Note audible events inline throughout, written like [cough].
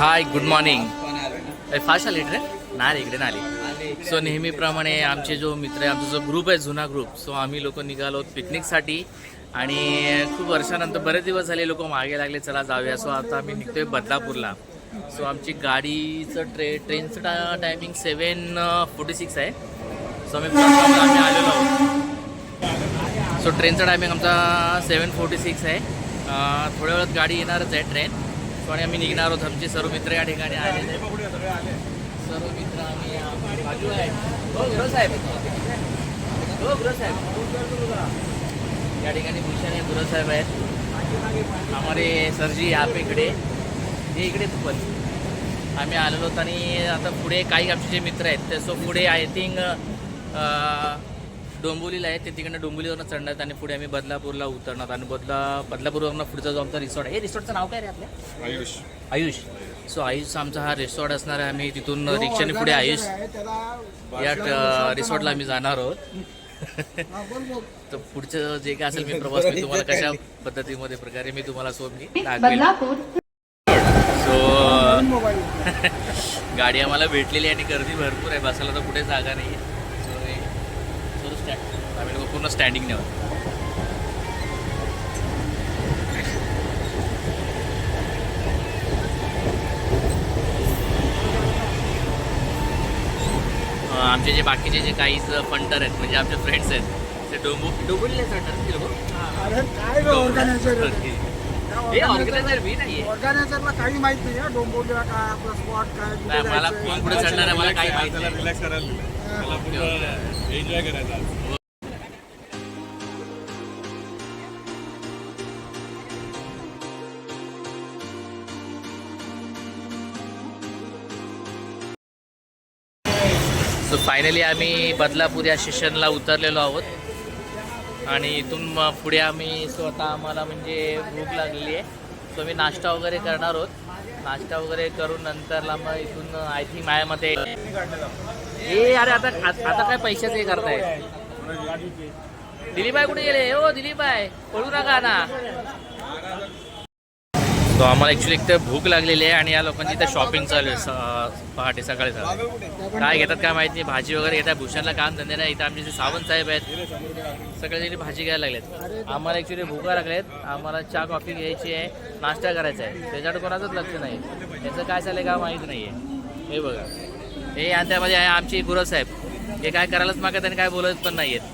Hi good morning fast आली रे? नाही रे इकडे नाही आली. सो नेहमीप्रमाणे आमचे जो मित्र आहे आमचा जो ग्रुप आहे जुना ग्रुप सो आम्ही लोक निघालो पिकनिकसाठी आणि खूप वर्षानंतर बरेच दिवस झाले लोक मागे लागले चला जाऊया. सो आता आम्ही निघतोय बदलापूरला. सो आमची गाडीचं ट्रे ट्रेनचं टा टायमिंग सेवन फोर्टी सिक्स आहे. सो आम्ही आलेलो आहोत. सो ट्रेनचा टायमिंग आमचा सेवन फोर्टी सिक्स आहे थोड्या वेळात गाडी येणारच आहे ट्रेन सो आणि आम्ही निघणार आहोत. आमचे सर्व मित्र या ठिकाणी आले आहेत. सर्व मित्र आम्ही बाजू आहे. हो साहेब. हो साहेब. या ठिकाणी भूषण आहे गुरु साहेब आहेत. आम्हाला सरजी आप इकडे हे इकडे. तू पण. आम्ही आलेलो होतो आणि आता पुढे काही आमचे जे मित्र आहेत ते सो पुढे आय थिंक डोंबिवलीला आहे ते तिकडनं डोंबिवलीवरनं चढणार आणि पुढे आम्ही बदलापूरला उतरणार आणि बदला बदलापूरवरनं पुढचा जो आमचा रिसॉर्ट आहे. हे रिसॉर्टचं नाव काय रे आपल्या? आयुष. आयुष. सो आयुष आमचा हा रिसॉर्ट असणार आहे. आम्ही तिथून रिक्षाने पुढे आयुष या ट- रिसॉर्टला आम्ही जाणार आहोत. [laughs] तर पुढचं जे काय असेल मी प्रवास मी तुम्हाला कशा पद्धतीमध्ये प्रकारे मी तुम्हाला सो मी दाखवेल. बदलापूर. सो [laughs] गाडी आम्हाला भेटलेली आहे आणि गर्दी भरपूर आहे. बसायला तर कुठे जागा नाही आहे सो हे सो स्टँड आम्ही लोक पूर्ण स्टँडिंग नेऊ आमचे जे बाकीचे जे काही फंटर आहेत म्हणजे आमचे फ्रेंड्स आहेत ते डोंबू डोंबुलीला काय ऑर्गनायझर [laughs] हे मी ऑर्गनायझरला काही माहीत नाही हा काय आपला स्पॉट काय नाही, मला. कोण पुढे चढणार आहे मला काही माहिती नाही. रिलॅक्स करायला एन्जॉय करायचा सो फायनली आम्ही बदलापूर या स्टेशनला उतरलेलो आहोत. आणि इथून मग पुढे आम्ही स्वतः आम्हाला म्हणजे भूक लागलेली आहे. सो मी नाश्ता वगैरे करणार आहोत. नाश्ता वगैरे करून नंतरला मग इथून आय थिंक मायामध्ये ए अरे आता आता काय पैशाचं हे करताय? दिलीप कुठे गेले? हो दिलीपाय पळू नका ना. सो आम्हाला ॲक्च्युली एक तर भूक लागलेली आहे आणि या लोकांची इथं शॉपिंग चालू आहे. पहाटे सकाळी सकाळी काय घेतात काय माहिती नाही. भाजी वगैरे घेतात. भूषणला काम धंदे नाही. इथं आमचे जे सावंत साहेब आहेत सगळे भाजी घ्यायला लागलेत. आम्हाला ॲक्च्युली भूका लागलेत. आम्हाला चहा कॉफी घ्यायची आहे. नाश्ता करायचा आहे. त्याच्याकडे कोणाचंच लक्ष नाही. त्याचं काय चाललंय का माहीत नाही आहे. हे बघा. हे आणि त्यामध्ये आहे आमचे गुरु साहेब. हे काय करायलाच मागत आणि काय बोलत पण नाही आहेत.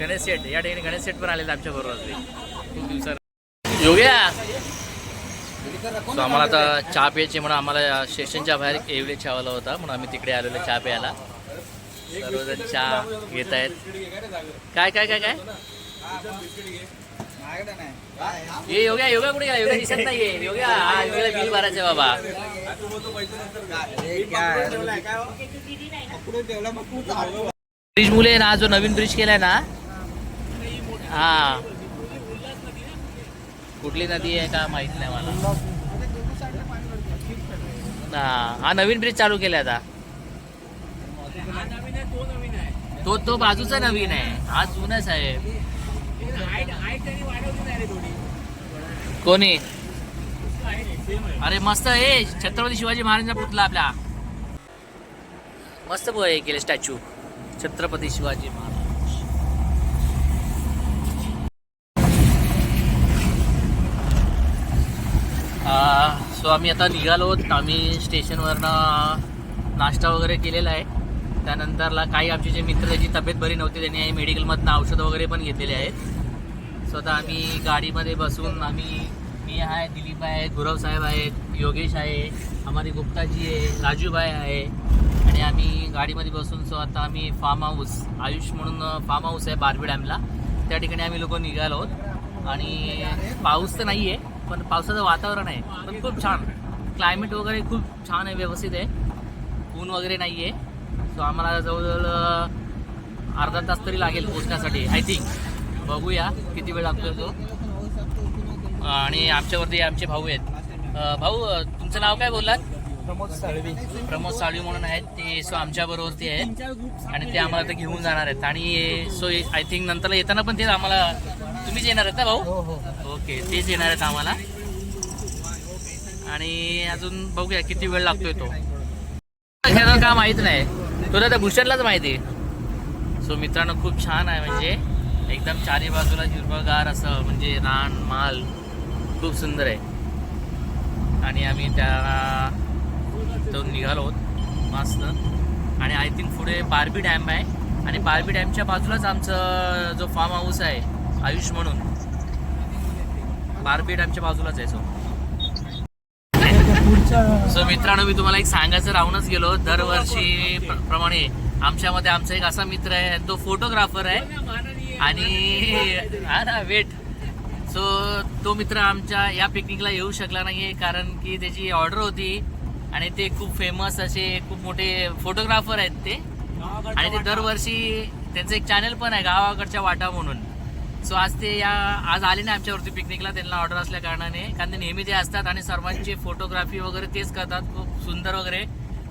गणेश सेठ या ठिकाणी गणेश सेठ पण आलेत आमच्या बरोबर. खूप दिवसात योग्या. सो आम्हाला आता चहा प्यायची म्हणून आम्हाला स्टेशनच्या बाहेर एवढे चहावाला होता म्हणून आम्ही तिकडे आलेलो चहा प्यायला. सर्वजण चहा घेत आहेत. काय काय काय काय? ये योग्या योगा कुठे गेला? योगा दिसत नाहीये. योग्या हा योग्याला बिल भरायचं आहे बाबा. ब्रिज मुले ना जो नवीन ब्रिज केलाय ना? हा. कुठली नदी आहे का माहीत नाही मला. हा हा नवीन ब्रिज चालू केलाय आता. तो तो बाजूचा नवीन आहे. हा जुनाच आहे. कोणी? अरे मस्त आहे. छत्रपती शिवाजी महाराजांचा पुतळा आपला. मस्त हे केले स्टॅच्यू छत्रपती शिवाजी महाराज. सो आम्ही आता निघालो आहोत. आम्ही स्टेशनवरनं नाश्ता वगैरे केलेला आहे. त्यानंतरला काही आमचे जे मित्र त्याची तब्येत बरी नव्हती त्यांनी मेडिकलमधनं औषधं वगैरे पण घेतलेले आहेत. सो आता आम्ही गाडीमध्ये बसून आम्ही मी आहे दिलीप आहे गुरव साहेब आहेत योगेश आहे हमारी गुप्ताजी आहे राजूभाई आहे. आणि आम्ही गाडीमध्ये बसून सो आता आम्ही फार्म हाऊस आयुष म्हणून फार्म हाऊस आहे बारबी डॅमला. त्या ठिकाणी आम्ही लोक निघालो आहोत. आणि पाऊस तर नाही आहे पण पावसाचं वातावरण आहे पण खूप छान. क्लायमेट वगैरे खूप छान आहे व्यवस्थित आहे. ऊन वगैरे नाही आहे सो आम्हाला जवळजवळ अर्धा तास तरी लागेल पोचण्यासाठी आय थिंक बघूया किती वेळ लागतो तो. आणि आमच्यावरती आमचे भाऊ आहेत. भाऊ तुमचं नाव काय बोललात? प्रमोद साळवी. प्रमोद साळवी म्हणून आहेत. ते सो आमच्या बरोबरती आहेत. आणि ते आम्हाला आता घेऊन जाणार आहेत. आणि सो आय थिंक नंतर येताना पण तेच आम्हाला तुम्हीच येणार आहेत ना भाऊ? हो हो. ओके तेच येणार आहेत आम्हाला. आणि अजून बघूया किती वेळ लागतोय तो. का माहीत नाही. तुला त्या भूषणलाच माहिती सो मित्रांनो खूप छान आहे म्हणजे. एकदम चारी बाजूला हिरवगार असं म्हणजे रान माल. खूप सुंदर आहे. आणि आम्ही त्या तो निघालो. आहोत मस्त. आणि आय थिंक पुढे बारबी डॅम आहे. आणि बारबी डॅमच्या बाजूलाच आमचं जो फार्म हाऊस आहे आयुष म्हणून. बारबी डॅमच्या बाजूलाच आहे सो. सो मित्रांनो मी तुम्हाला एक सांगायचं राहूनच गेलो. दरवर्षी प्रमाणे आमच्यामध्ये आमचा एक असा मित्र आहे तो फोटोग्राफर आहे. आणि हा ना वेट. सो तो मित्र आमच्या या पिकनिकला येऊ शकला नाहीये कारण की त्याची ऑर्डर होती. आणि ते खूप फेमस असे खूप मोठे फोटोग्राफर आहेत ते. आणि ते दरवर्षी त्यांचं एक चॅनल पण आहे गावाकडच्या वाटा म्हणून. सो आज ते या आज आले नाही आमच्यावरती पिकनिकला त्यांना ऑर्डर असल्या कारणाने. कारण ते नेहमी ते असतात आणि सर्वांची फोटोग्राफी वगैरे तेच करतात. खूप सुंदर वगैरे.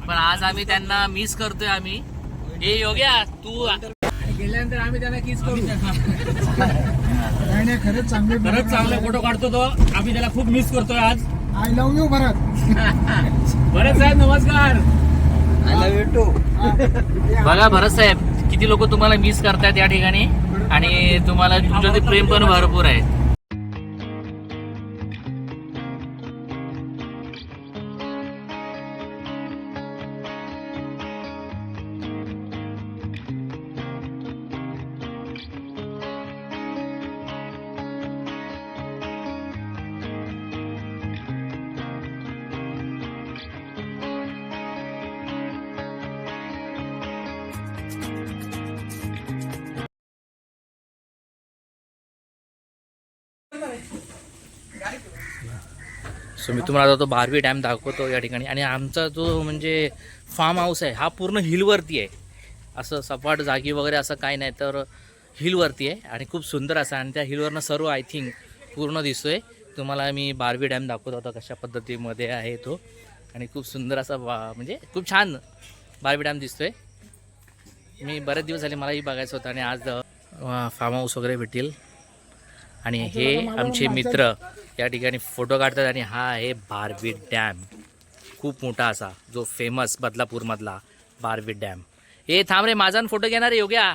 पण आज आम्ही त्यांना मिस करतोय आम्ही. हे योग्या तू गेल्यानंतर आम्ही त्यांना किस करू. नाही नाही खरंच चांगले खरंच चांगला फोटो काढतो तो. आम्ही त्याला खूप मिस करतोय आज. I love you Bharat. बरं साहेब नमस्कार. बघा भरत साहेब किती लोक तुम्हाला मिस करतायत या ठिकाणी? आणि तुम्हाला तुमच्या प्रेम पण भरपूर आहे. सो मी तुम्हाला आता तो बारवी डॅम दाखवतो या ठिकाणी. आणि आमचा जो म्हणजे फार्म हाऊस आहे हा पूर्ण हिलवरती आहे. असं सपाट जागी वगैरे असं काही नाही तर हिलवरती आहे आणि खूप सुंदर असं आणि त्या हिलवरनं सर्व आय थिंक पूर्ण दिसतोय. तुम्हाला मी बारवी डॅम दाखवत होता कशा पद्धतीमध्ये आहे तो. आणि खूप सुंदर असा म्हणजे खूप छान बारवी डॅम दिसतोय. मी बरेच दिवस झाले मलाही बघायचं होतं आणि आज फार्म हाऊस वगैरे भेटेल. आणि हे आमचे मित्र या ठिकाणी फोटो काढतात आणि हा आहे बारबी डॅम. खूप मोठा असा जो फेमस बदलापूरमधला बारबी डॅम. हे थांब रे माझा फोटो घेणार आहे योग्या.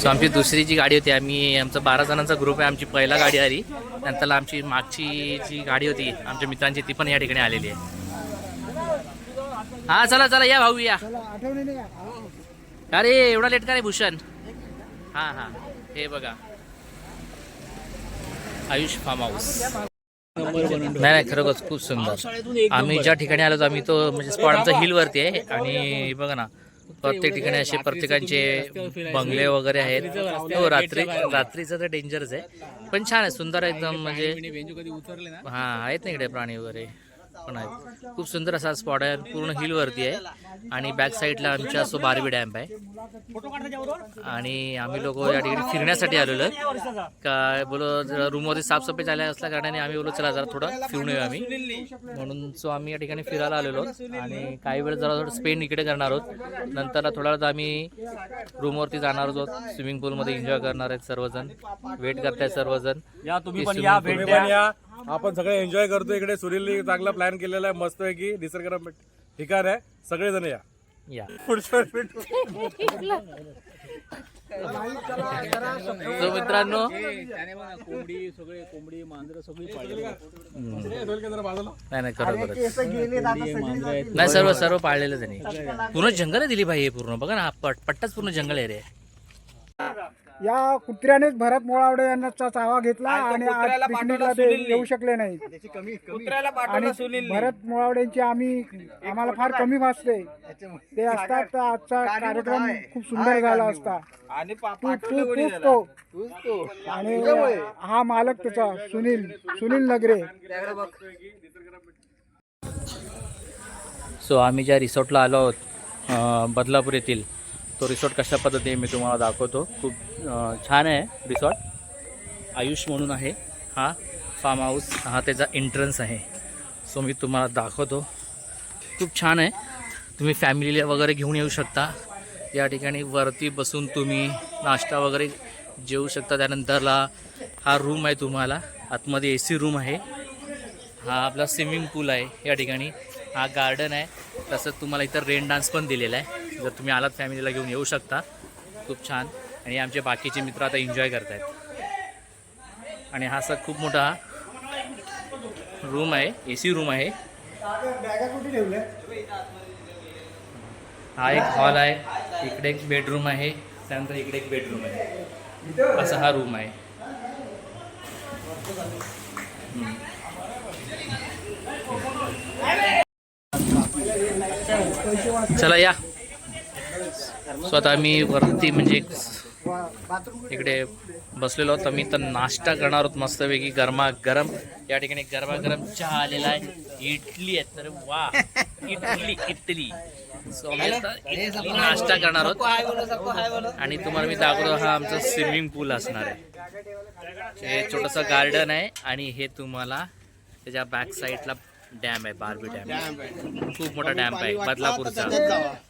सो आमची दुसरी जी गाडी होती आम्ही आमचा बारा जणांचा ग्रुप आहे आमची पहिला गाडी आली. नंतर आमची मागची जी गाडी होती आमच्या मित्रांची ती पण या ठिकाणी आलेली आहे. हा चला चला या भाऊ या. चला आठवणी का अरे एवढा लेट का रे भूषण? हा हा. हे बघा. Ayush farm house. नाही नाही खरोखरच खूप सुंदर. आम्ही ज्या ठिकाणी आलो आम्ही तो म्हणजे स्पॉट आमचा हिल वरती आहे आणि बघा ना प्रत्येक ठिकाणी असे प्रत्येकांचे बंगले वगैरे आहेत. हो रात्री रात्रीचं तर डेंजरच आहे. पण छान आहे सुंदर एकदम म्हणजे हा आहेत ना इकडे प्राणी वगैरे. पण आहेत. खूप सुंदर असा स्पॉट आहे. पूर्ण हिल वरती आहे. आणि बॅक साईडला आमच्या असो बारबी डॅम्प आहे. आणि आम्ही लोक या ठिकाणी फिरण्यासाठी आलेलो आहे. काय बोलो रूममध्ये साफसफाई झाल्या असल्या कारणाने आम्ही बोलो चला जरा थोडं फिरून येऊ आम्ही. म्हणून सो आम्ही या ठिकाणी फिरायला आलेलो. आणि काही वेळ जरा थोडं स्पेंड इकडे करणार आहोत. नंतर थोड्या वेळात आम्ही रूमवरती जाणार आहोत. स्विमिंग पूलमध्ये एन्जॉय करणार आहेत सर्वजण. वेट करतायत सर्वजण. या तुम्ही पण या आपण सगळे एन्जॉय करतो इकडे. सुनीलनी चांगला प्लॅन केलेला आहे. मस्त आहे की निसर्गरम्य ठिकाण आहे. सगळेजण या. या. पुढच्या मित्रांनो कोंबडी सगळे कोंबडी मांजरं सगळी पाळलेली नाही नाही सर्व सर्व पाळलेलं त्यांनी. पूर्ण जंगल दिली भाई हे पूर्ण. बघा ना हा पट- पट्टाच पूर्ण जंगल आहे रे. या कुत्र्यानेच भरत मोळावडे यांचा चावा घेतला आणि आज पिकनिकला ते येऊ शकले नाही. आणि भरत मोळावडेंची आम्ही आम्हाला फार कमी भासते ते असतात तर आजचा कार्यक्रम खूप सुंदर झाला असता. तू तू तूच तो आणि हा मालक त्याचा सुनील सुनील नगरे. सो आम्ही ज्या रिसॉर्टला आलो आहोत अं, बदलापूर येथील तो रिसॉर्ट कशा पद्धतीने मी तुम्हाला दाखवतो. खूप छान आहे रिसॉर्ट आयुष म्हणून आहे हा फार्म हाऊस हा त्याचा एंट्रन्स आहे. सो मी तुम्हाला दाखवतो. खूप छान आहे. तुम्ही फॅमिलीला वगैरे घेऊन येऊ शकता. या ठिकाणी वरती बसून तुम्ही नाश्ता वगैरे जेवू शकता. त्यानंतरला हा रूम आहे तुम्हाला. आतमध्ये ए सी रूम आहे. हा आपला स्विमिंग पूल आहे. या ठिकाणी हा गार्डन आहे. तसंच तुम्हाला इथं रेन डान्स पण दिलेला आहे. जर तुम्ही आलात फॅमिलीला घेऊन येऊ शकता. खूप छान. आणि आमचे बाकीचे मित्र आता एन्जॉय करत आहेत आणि हा असा खूप मोठा रूम आहे ए सी रूम आहे. हा एक हॉल आहे. इकडे एक बेडरूम आहे. त्यानंतर इकडे एक बेडरूम आहे. असा हा रूम आहे. चला या. स्वतः मी वरती म्हणजे इकडे बसलेलो आहोत. आम्ही तर नाश्ता करणार आहोत मस्तपैकी. गरमा गरम. या ठिकाणी गरमा गरम चहा आलेला आहे. इडली आहे तर वा. इडली इडली. सो आम्ही आता नाश्ता करणार आहोत. आणि तुम्हाला मी दाखवतो हा आमचा स्विमिंग पूल असणार आहे. हे छोटंसं गार्डन आहे. आणि हे तुम्हाला त्याच्या बॅक साईडला डॅम आहे बारबी डॅम खूप मोठा डॅम आहे बदलापूरचा.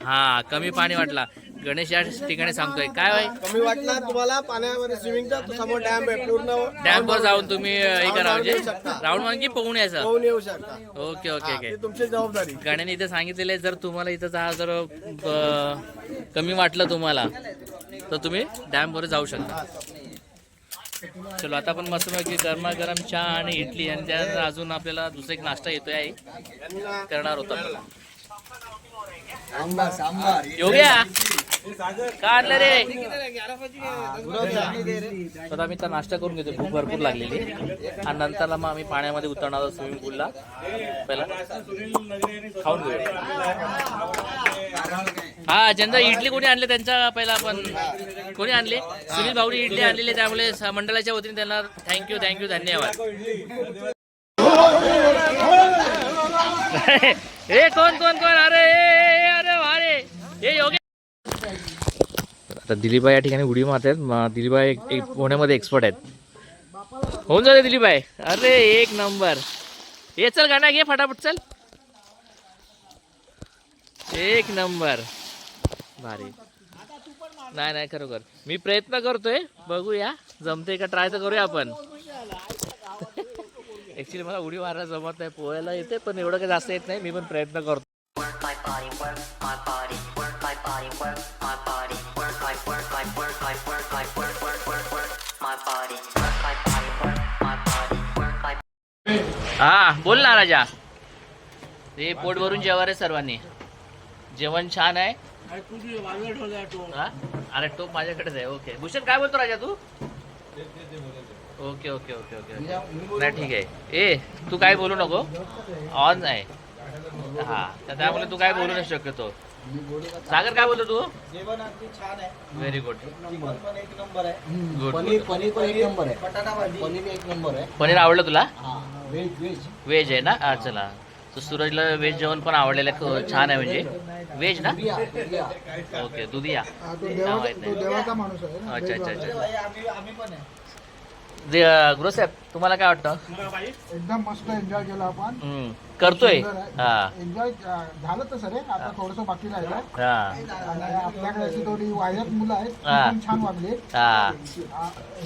हा कमी पाणी वाटला. गणेश या ठिकाणी सांगतोय. काय होय कमी वाटणार तुम्हाला पाण्यामध्ये स्विमिंगचा समोर डॅम आहे पूर्ण डॅम वर जाऊन तुम्ही हे करा म्हणजे राऊंड मारून की पोहून यायचं पाहून येऊ शकता. Okay okay okay. तुमची जबाबदारी. गण्याने इथे सांगितलेलं आहे जर तुम्हाला इथं जा जर कमी वाटलं तुम्हाला तर तुम्ही डॅम वर जाऊ शकता. चलो आता आपण मस्त पैकी गरमागरम चहा आणि इडली आणि त्यानंतर अजून आपल्याला दुसरा एक नाश्ता येतोय आहे करणार होता योग्या? का आणलं रे? तर आम्ही तर नाश्ता करून घेतो. भूक भरपूर लागलेली. आणि नंतरला मग आम्ही पाण्यामध्ये उतरणार आहोत स्विमिंग पूलला पहिला. खाऊन घेऊया. हा ज्यांचा इडली कोणी आणले त्यांचा पहिला आपण? कोणी आणले? सुनील भाऊनी इडली आणलेली त्यामुळे मंडळाच्या वतीने त्यांना थँक्यू थँक्यू धन्यवाद. [laughs] ए कोण कोण कोण? अरे अरे अरे हे योगे आता दिलीबाई या ठिकाणी उडी मारत आहेत दिलीबाई एक- पोहण्यामध्ये एक्सपर्ट आहेत. होऊन जाते दिलीबाई अरे एक नंबर. ये चल गाणं घे फटाफट चल. एक नंबर. भारी. नाही नाही खरोखर. मी प्रयत्न करतोय बघूया. जमते का ट्राय तर करूया आपण. ऍक्च्युली मला उडी मारायला जमत नाही पोहायला येते पण एवढं काही जास्त येत नाही. मी पण प्रयत्न करतो हा बोल ना राजा. ते पोट भरून जेवा रे सर्वांनी. जेवण छान आहे. हा? अरे तो माझ्याकडेच आहे. ओके. भूषण काय बोलतो राजा तू? ओके ओके ओके ओके नाही ठीक आहे. ए तू काय बोलू नको? ऑन आहे हा तर त्यामुळे तू काय बोलू नाही शकतो. सागर काय बोलतो तू? जेवण अगदी छान आहे. व्हेरी गुड नंबर पण एक नंबर आहे. गुड पनीर पनीर पण एक नंबर आहे. बटाटा भाजी. पनीर एक नंबर आहे. पनीर आवडलं तुला? हा व्हेज व्हेज व्हेज आहे ना? हा चला तर सूरजला व्हेज जेवण पण आवडलेलं आहे. छान आहे म्हणजे. व्हेज ना? ओके दुधिया. हा, तो नाव देवाचा माहीत तो नाही. देवाचा माणूस आहे ना, अच्छा अच्छा देवाचा. अच्छा. आम्ही आम्ही पण आहे. दे- गुरुसाहेब तुम्हाला काय वाटतं? एकदम मस्त एन्जॉय केला आपण. करतोय. हा. एन्जॉय झालं तर सर आता थोडस बाकी राहिलं. हा. आपल्याकडे अशी थोडी वायरत मुलं आहेत हा. छान वागले.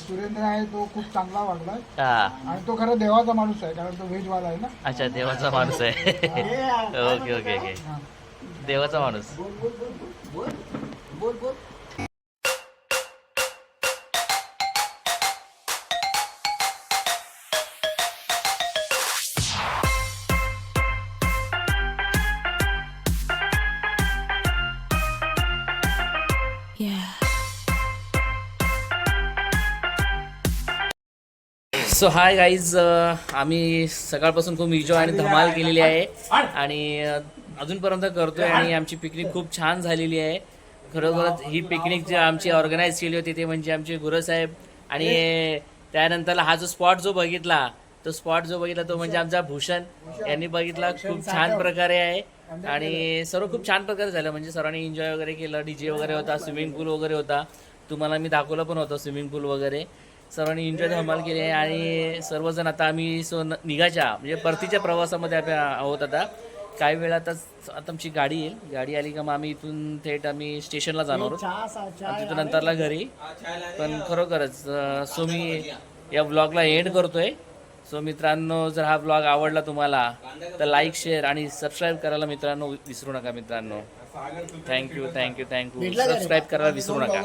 सुरेंद्र आहे तो खूप चांगला वागलाय. हा. आणि तो खरं देवाचा माणूस आहे कारण तो व्हेज वाला आहे ना. अच्छा देवाचा माणूस आहे. [laughs] Okay okay okay. देवाचा माणूस. सो हाय गाईज आम्ही सकाळपासून खूप एन्जॉय आणि धमाल केलेली आहे. आणि अजूनपर्यंत करतोय आणि आमची पिकनिक खूप छान झालेली आहे. खरोखरच ही पिकनिक जी आमची ऑर्गनाईज केली होती ते म्हणजे आमचे गुरुसाहेब आणि त्यानंतर हा जो स्पॉट जो बघितला तो स्पॉट जो बघितला तो म्हणजे आमचा भूषण. यांनी बघितला खूप छान प्रकारे आहे. आणि सर्व खूप छान प्रकारे झालं. म्हणजे सर्वांनी एन्जॉय वगैरे केलं डीजे वगैरे होता स्विमिंग पूल वगैरे होता. तुम्हाला मी दाखवलं पण होतं स्विमिंग पूल वगैरे. सर्वांनी एन्जॉय धमाल केली आहे आणि सर्वजण आता आम्ही सो न- निघायच्या म्हणजे परतीच्या प्रवासामध्ये आपण आहोत आता. काही वेळातच आता आमची गाडी येईल. गाडी आली का मग आम्ही इथून थेट आम्ही स्टेशनला जाणार आहोत. तिथून नंतरला घरी. पण खरोखरच सो मी या ब्लॉगला एंड करतोय. सो मित्रांनो जर हा ब्लॉग आवडला तुम्हाला तर लाईक शेअर आणि सबस्क्राईब करायला मित्रांनो विसरू नका मित्रांनो. थँक्यू थँक्यू थँक्यू सबस्क्राईब करायला विसरू नका.